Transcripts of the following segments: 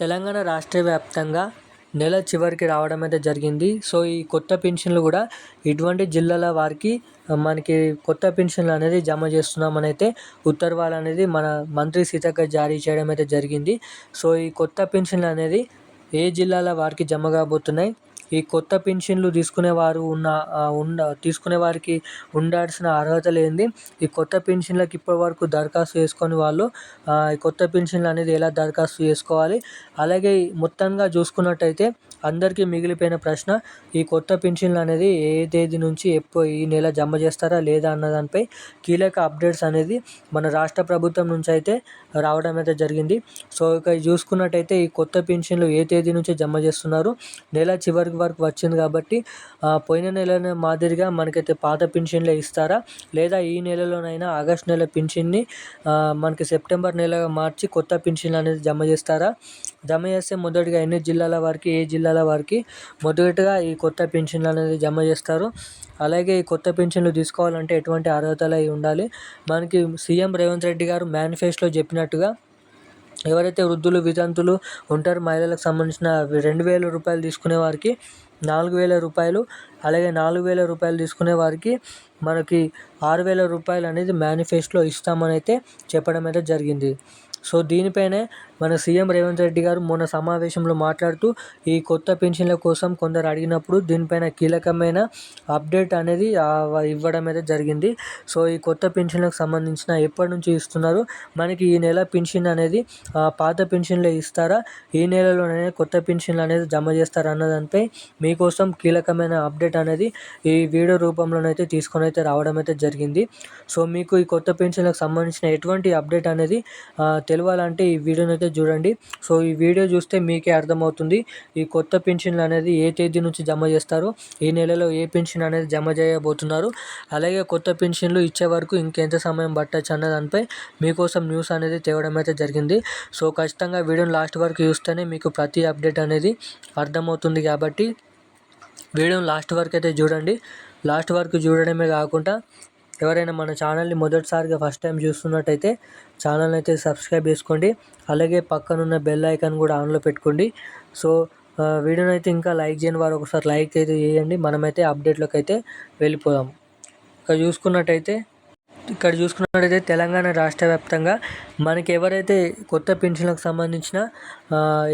తెలంగాణ రాష్ట్ర వ్యాప్తంగా నెల చివరికి రావడం అయితే జరిగింది. సో ఈ కొత్త పెన్షన్లు కూడా ఇటువంటి జిల్లాల వారికి మనకి కొత్త పెన్షన్లు అనేది జమ చేస్తున్నామని అయితే ఉత్తర్వాలు అనేది మన మంత్రి సీతక్క జారీ చేయడం అయితే జరిగింది. సో ఈ కొత్త పెన్షన్లు అనేది ఏ జిల్లాల వారికి జమ కాబోతున్నాయి? ఈ కొత్త పెన్షన్లు తీసుకునే వారు ఉన్న ఉన్న తీసుకునే వారికి ఉండాల్సిన అర్హతలు ఏంది ఈ కొత్త పెన్షన్లకు ఇప్పటివరకు దరఖాస్తు చేసుకొని వాళ్ళు ఈ కొత్త పెన్షన్లు అనేది ఎలా దరఖాస్తు చేసుకోవాలి? అలాగే మొత్తంగా చూసుకున్నట్టయితే అందరికీ మిగిలిపోయిన ప్రశ్న ఈ కొత్త పెన్షన్లు అనేది ఏ తేదీ నుంచి ఎప్పుడు ఈ నెల జమ చేస్తారా లేదా అన్న దానిపై కీలక అప్డేట్స్ అనేది మన రాష్ట్ర ప్రభుత్వం నుంచి అయితే రావడం అయితే జరిగింది. సో ఇక చూసుకున్నట్టయితే ఈ కొత్త పెన్షన్లు ఏ తేదీ నుంచి జమ చేస్తున్నారు? నెల చివరికి వరకు వచ్చింది కాబట్టి పోయిన నెలనే మాదిరిగా మనకైతే పాత పెన్షన్లే ఇస్తారా? లేదా ఈ నెలలోనైనా ఆగస్ట్ నెల పెన్షన్ని మనకి సెప్టెంబర్ నెలగా మార్చి కొత్త పెన్షన్లు అనేది జమ చేస్తారా? జమ చేస్తే మొదటిగా ఎన్ని జిల్లాల వారికి ఏ జిల్లాల వారికి మొదటగా ఈ కొత్త పెన్షన్లు అనేది జమ చేస్తారు? అలాగే ఈ కొత్త పెన్షన్లు తీసుకోవాలంటే ఎటువంటి అర్హతలు అయి ఉండాలి? మనకి సీఎం రేవంత్ రెడ్డి గారు మేనిఫెస్టోలో చెప్పినట్టుగా ఎవరైతే వృద్ధులు వితంతులు ఒంటరి మహిళలకు సంబంధించిన రెండు వేల రూపాయలు తీసుకునే వారికి నాలుగు వేల రూపాయలు అలాగే నాలుగు వేల రూపాయలు తీసుకునే వారికి మనకి ఆరు వేల రూపాయలు అనేది మేనిఫెస్టోలో ఇస్తామని అయితే చెప్పడం అయితే జరిగింది. సో దీనిపైనే మన సీఎం రేవంత్ రెడ్డి గారు మొన్న సమావేశంలో మాట్లాడుతూ ఈ కొత్త పెన్షన్ల కోసం కొందరు అడిగినప్పుడు దీనిపైన కీలకమైన అప్డేట్ అనేది ఇవ్వడం అయితే జరిగింది. సో ఈ కొత్త పెన్షన్లకు సంబంధించిన ఎప్పటి నుంచి ఇస్తున్నారు? మనకి ఈ నెల పెన్షన్ అనేది పాత పెన్షన్లే ఇస్తారా? ఈ నెలలోనే కొత్త పెన్షన్లు అనేది జమ చేస్తారా అన్న దానిపై మీకోసం కీలకమైన అప్డేట్ అనేది ఈ వీడియో రూపంలోనైతే తీసుకొని అయితే రావడం అయితే జరిగింది. సో మీకు ఈ కొత్త పెన్షన్లకు సంబంధించిన ఎటువంటి అప్డేట్ అనేది తెలియాలంటే ఈ వీడియోని అయితే చూడండి. సో ఈ వీడియో చూస్తే మీకే అర్థమవుతుంది. ఈ కొత్త పెన్షన్లు అనేది ఏ తేదీ నుంచి జమ చేస్తారో? ఈ నెలలో ఏ పెన్షన్ అనేది జమ చేయబోతున్నారు? అలాగే కొత్త పెన్షన్లు ఇచ్చే వరకు ఇంకెంత సమయం పట్టచ్చు అన్న దానిపై మీకోసం న్యూస్ అనేది తేవడం అయితే జరిగింది. సో ఖచ్చితంగా వీడియోని లాస్ట్ వరకు చూస్తేనే మీకు ప్రతి అప్డేట్ అనేది అర్థమవుతుంది కాబట్టి వీడియోని లాస్ట్ వరకు అయితే చూడండి. లాస్ట్ వరకు చూడడమే కాకుండా ఎవరైనా మన ఛానల్ని మొదటిసారిగా ఫస్ట్ టైం చూస్తున్నట్టయితే ఛానల్ అయితే సబ్స్క్రైబ్ చేసుకోండి. అలాగే పక్కనున్న బెల్ ఐకాన్ కూడా ఆన్లో పెట్టుకోండి. సో వీడియోని అయితే ఇంకా లైక్ చేయని వారు ఒకసారి లైక్ అయితే చేయండి. మనమైతే అప్డేట్లోకి అయితే వెళ్ళిపోదాం. ఇక చూసుకున్నట్టయితే ఇక్కడ చూసుకున్నట్టయితే తెలంగాణ రాష్ట్ర వ్యాప్తంగా మనకి ఎవరైతే కొత్త పెన్షన్లకు సంబంధించిన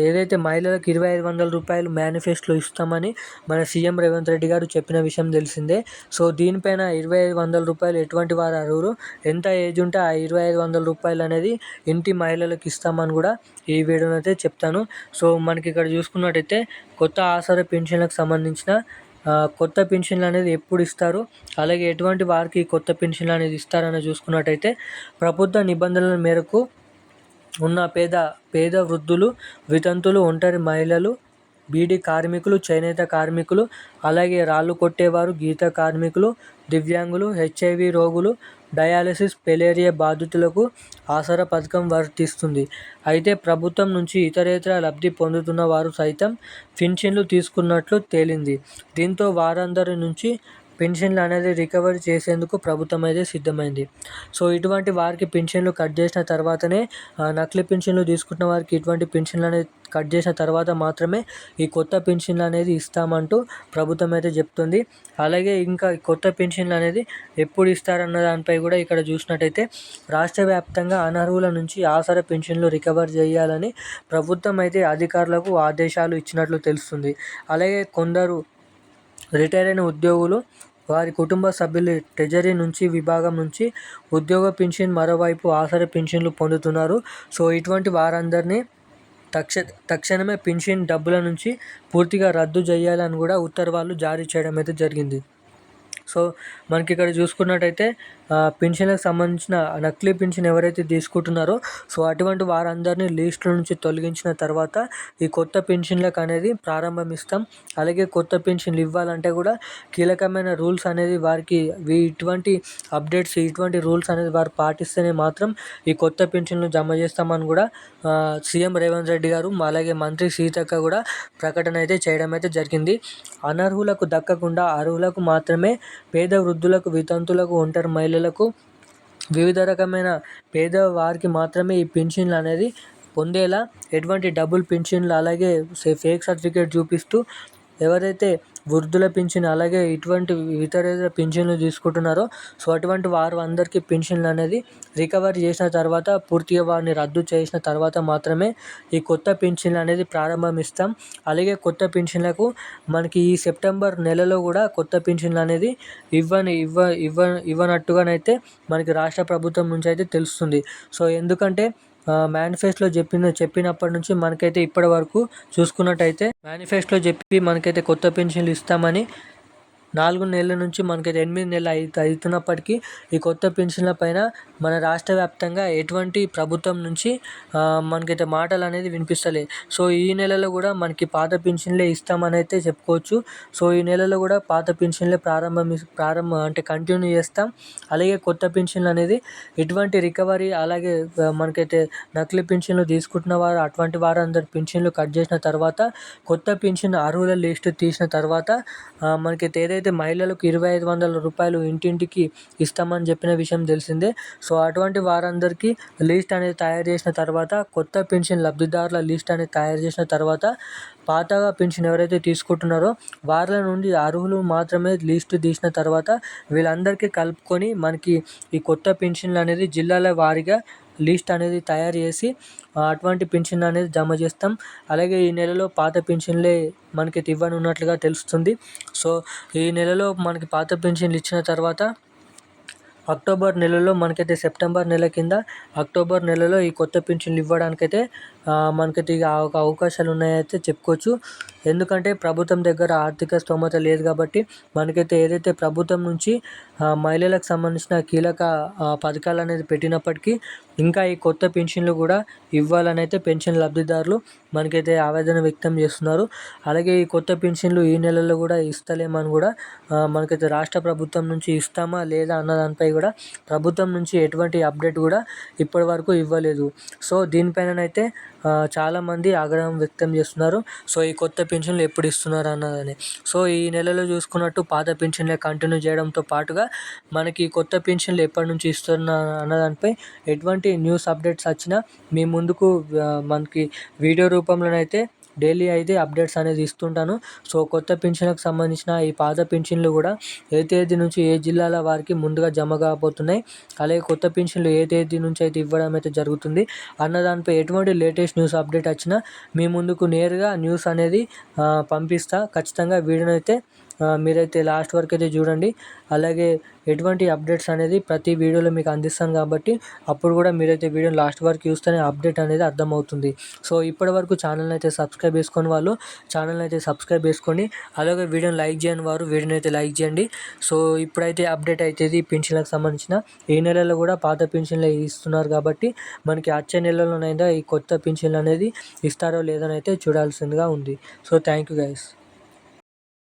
ఏదైతే మహిళలకు ఇరవై ఐదు వందల రూపాయలు మేనిఫెస్టోలో ఇస్తామని మన సీఎం రేవంత్ రెడ్డి గారు చెప్పిన విషయం తెలిసిందే. సో దీనిపైన ఇరవై ఐదు వందల రూపాయలు ఎటువంటి వారు అర్హులు ఎంత ఏజ్ ఉంటే ఆ ఇరవై ఐదు వందల రూపాయలు అనేది ఇంటి మహిళలకు ఇస్తామని కూడా ఈ వీడియోనైతే చెప్తాను. సో మనకి ఇక్కడ చూసుకున్నట్టయితే కొత్త ఆసరా పెన్షన్లకు సంబంధించిన కొత్త పెన్షన్లు అనేది ఎప్పుడు ఇస్తారు? అలాగే ఎటువంటి వారికి కొత్త పెన్షన్లు అనేది ఇస్తారని చూసుకున్నట్టయితే ప్రభుత్వ నిబంధనల మేరకు ఉన్న పేద పేద వృద్ధులు వితంతులు ఒంటరి మహిళలు బీడీ కార్మికులు చేనేత కార్మికులు అలాగే రాళ్ళు కొట్టేవారు గీత కార్మికులు దివ్యాంగులు హెచ్ఐవి రోగులు డయాలసిస్ పెలేరియా బాధితులకు ఆసరా పథకం వర్తిస్తుంది. అయితే ప్రభుత్వం నుంచి ఇతరేతర లబ్ధి పొందుతున్న వారు సైతం పింఛన్లు తీసుకున్నట్లు తేలింది. దీంతో వారందరి నుంచి పెన్షన్లు అనేది రికవరీ చేసేందుకు ప్రభుత్వం అయితే సిద్ధమైంది. సో ఇటువంటి వారికి పెన్షన్లు కట్ చేసిన తర్వాతనే నకిలీ పెన్షన్లు తీసుకున్న వారికి ఇటువంటి పెన్షన్లు అనేది కట్ చేసిన తర్వాత మాత్రమే ఈ కొత్త పెన్షన్లు అనేది ఇస్తామంటూ ప్రభుత్వం అయితే చెప్తుంది. అలాగే ఇంకా కొత్త పెన్షన్లు అనేది ఎప్పుడు ఇస్తారన్న దానిపై కూడా ఇక్కడ చూసినట్టయితే రాష్ట్ర వ్యాప్తంగా అనర్హుల నుంచి ఆసర పెన్షన్లు రికవర్ చేయాలని ప్రభుత్వం అయితే అధికారులకు ఆదేశాలు ఇచ్చినట్లు తెలుస్తుంది. అలాగే కొందరు రిటైర్ అయిన ఉద్యోగులు వారి కుటుంబ సభ్యులు ట్రెజరీ నుంచి విభాగం నుంచి ఉద్యోగ పింఛన్ మరోవైపు ఆసరా పింఛన్లు పొందుతున్నారు. సో ఇటువంటి వారందరినీ తక్ష తక్షణమే పింఛన్ డబ్బుల నుంచి పూర్తిగా రద్దు చేయాలని కూడా ఉత్తర్వులు జారీ చేయడం అయితే జరిగింది. సో మనకి ఇక్కడ చూసుకున్నట్టయితే పెన్షన్లకు సంబంధించిన నకిలీ పెన్షన్ ఎవరైతే తీసుకుంటున్నారో సో అటువంటి వారందరినీ లిస్టుల నుంచి తొలగించిన తర్వాత ఈ కొత్త పెన్షన్లకు అనేది ప్రారంభమిస్తాం. అలాగే కొత్త పెన్షన్లు ఇవ్వాలంటే కూడా కీలకమైన రూల్స్ అనేది వారికి ఇటువంటి అప్డేట్స్ ఇటువంటి రూల్స్ అనేది వారు పాటిస్తేనే మాత్రం ఈ కొత్త పెన్షన్లు జమ చేస్తామని కూడా సీఎం రేవంత్ రెడ్డి గారు అలాగే మంత్రి సీతక్క కూడా ప్రకటన అయితే చేయడం అయితే జరిగింది. అనర్హులకు దక్కకుండా అర్హులకు మాత్రమే పేద వృద్ధులకు వితంతులకు ఒంటరి మహిళ పిల్లలకు వివిధ రకమైన పేదవారికి మాత్రమే ఈ పెన్షన్లు అనేది పొందేలా ఎటువంటి డబుల్ పెన్షన్లు అలాగే ఫేక్ సర్టిఫికేట్ చూపిస్తూ ఎవరైతే వృద్ధుల పింఛన్ అలాగే ఇటువంటి ఇతర పింఛన్లు తీసుకుంటున్నారో సో అటువంటి వారు అందరికీ పింఛన్లు అనేది రికవరీ చేసిన తర్వాత పూర్తిగా వారిని రద్దు చేసిన తర్వాత మాత్రమే ఈ కొత్త పింఛన్లు అనేది ప్రారంభమిస్తాం. అలాగే కొత్త పింఛన్లకు మనకి ఈ సెప్టెంబర్ నెలలో కూడా కొత్త పింఛన్లు అనేది ఇవ్వని ఇవ్వ ఇవ్వ ఇవ్వనట్టుగానైతే మనకి రాష్ట్ర ప్రభుత్వం నుంచి అయితే తెలుస్తుంది. సో ఎందుకంటే మేనిఫెస్టోలో చెప్పిన చెప్పినప్పటి నుంచి మనకైతే ఇప్పటి వరకు చూసుకున్నట్టయితే మేనిఫెస్టోలో చెప్పి మనకైతే కొత్త పెన్షన్లు ఇస్తామని నాలుగు నెలల నుంచి మనకైతే ఎనిమిది నెలలు అవుతు అవుతున్నప్పటికీ ఈ కొత్త పెన్షన్ల పైన మన రాష్ట్ర వ్యాప్తంగా ఎటువంటి ప్రభుత్వం నుంచి మనకైతే మాటలు అనేది వినిపిస్తలే. సో ఈ నెలలో కూడా మనకి పాత పెన్షన్లే ఇస్తామని అయితే చెప్పుకోవచ్చు. సో ఈ నెలలో కూడా పాత పెన్షన్లే ప్రారంభం ప్రారంభం అంటే కంటిన్యూ చేస్తాం. అలాగే కొత్త పెన్షన్లు అనేది ఎటువంటి రికవరీ అలాగే మనకైతే నకిలీ పెన్షన్లు తీసుకుంటున్న వారు అటువంటి వారందరి పెన్షన్లు కట్ చేసిన తర్వాత కొత్త పెన్షన్ అర్హుల లిస్టు తీసిన తర్వాత మనకైతే ఏదైతే అయితే మహిళలకు ఇరవై ఐదు వందల రూపాయలు ఇంటింటికి ఇస్తామని చెప్పిన విషయం తెలిసిందే. సో అటువంటి వారందరికీ లిస్ట్ అనేది తయారు చేసిన తర్వాత కొత్త పెన్షన్ లబ్ధిదారుల లిస్ట్ అనేది తయారు చేసిన తర్వాత పాతగా పెన్షన్ ఎవరైతే తీసుకుంటున్నారో వారి నుండి అర్హులు మాత్రమే లిస్ట్ తీసిన తర్వాత వీళ్ళందరికీ కలుపుకొని మనకి ఈ కొత్త పెన్షన్లు అనేది జిల్లాల వారీగా లిస్ట్ అనేది తయారు చేసి అటువంటి పెన్షన్ అనేది జమ చేస్తాం. అలాగే ఈ నెలలో పాత పెన్షన్లే మనకి ఇవ్వనున్నట్లుగా తెలుస్తుంది. సో ఈ నెలలో మనకి పాత పెన్షన్లు ఇచ్చిన తర్వాత అక్టోబర్ నెలలో మనకైతే సెప్టెంబర్ నెల కింద అక్టోబర్ నెలలో ఈ కొత్త పెన్షన్లు ఇవ్వడానికైతే మనకైతే అవకాశాలు ఉన్నాయైతే చెప్పుకోవచ్చు. ఎందుకంటే ప్రభుత్వం దగ్గర ఆర్థిక స్తోమత లేదు కాబట్టి మనకైతే ఏదైతే ప్రభుత్వం నుంచి మహిళలకు సంబంధించిన కీలక పథకాలు అనేది పెట్టినప్పటికీ ఇంకా ఈ కొత్త పెన్షన్లు కూడా ఇవ్వాలని అయితే పెన్షన్ లబ్ధిదారులు మనకైతే ఆవేదన వ్యక్తం చేస్తున్నారు. అలాగే ఈ కొత్త పెన్షన్లు ఈ నెలలో కూడా ఇస్తలేమని కూడా మనకైతే రాష్ట్ర ప్రభుత్వం నుంచి ఇస్తామా లేదా అన్న దానిపై కూడా ప్రభుత్వం నుంచి ఎటువంటి అప్డేట్ కూడా ఇప్పటి వరకు ఇవ్వలేదు. సో దీనిపైననైతే చాలామంది ఆగ్రహం వ్యక్తం చేస్తున్నారు. సో ఈ కొత్త పెన్షన్లు ఎప్పుడు ఇస్తున్నారు అన్నదని. సో ఈ నెలలో చూసుకున్నట్టు పాత పెన్షన్లే కంటిన్యూ చేయడంతో పాటుగా మనకి కొత్త పెన్షన్లు ఎప్పటి నుంచి ఇస్తున్నారు అన్నదానిపై ఎటువంటి న్యూస్ అప్డేట్స్ వచ్చినా మీ ముందుకు మనకి వీడియో రూపంలోనైతే డైలీ అయితే అప్డేట్స్ అనేది ఇస్తుంటాను. సో కొత్త పెన్షన్లకు సంబంధించిన ఈ పాత పెన్షన్లు కూడా ఏ తేదీ నుంచి ఏ జిల్లాల వారికి ముందుగా జమ కాబోతున్నాయి. అలాగే కొత్త పెన్షన్లు ఏ తేదీ నుంచి అయితే ఇవ్వడం అయితే జరుగుతుంది. అన్న దానిపై ఎటువంటి లేటెస్ట్ న్యూస్ అప్డేట్ వచ్చినా మీ ముందుకు నేరుగా న్యూస్ అనేది పంపిస్తా. ఖచ్చితంగా వీడియోనైతే మీరైతే లాస్ట్ వరకు అయితే చూడండి. అలాగే ఎటువంటి అప్డేట్స్ అనేది ప్రతి వీడియోలో మీకు అందిస్తాను కాబట్టి అప్పుడు కూడా మీరైతే వీడియోని లాస్ట్ వరకు చూస్తేనే అప్డేట్ అనేది అర్థమవుతుంది. సో ఇప్పటి వరకు ఛానల్ని అయితే సబ్స్క్రైబ్ చేసుకుని వాళ్ళు ఛానల్ని అయితే సబ్స్క్రైబ్ చేసుకోండి అలాగే వీడియోని లైక్ చేయని వారు వీడియోని అయితే లైక్ చేయండి. సో ఇప్పుడైతే అప్డేట్ అవుతుంది పెన్షన్లకు సంబంధించిన ఈ నెలలో కూడా పాత పెన్షన్లు ఇస్తున్నారు కాబట్టి మనకి వచ్చే నెలలోనైనా ఈ కొత్త పెన్షన్లు అనేది ఇస్తారో లేదని అయితే చూడాల్సిందిగా ఉంది. So thank you guys.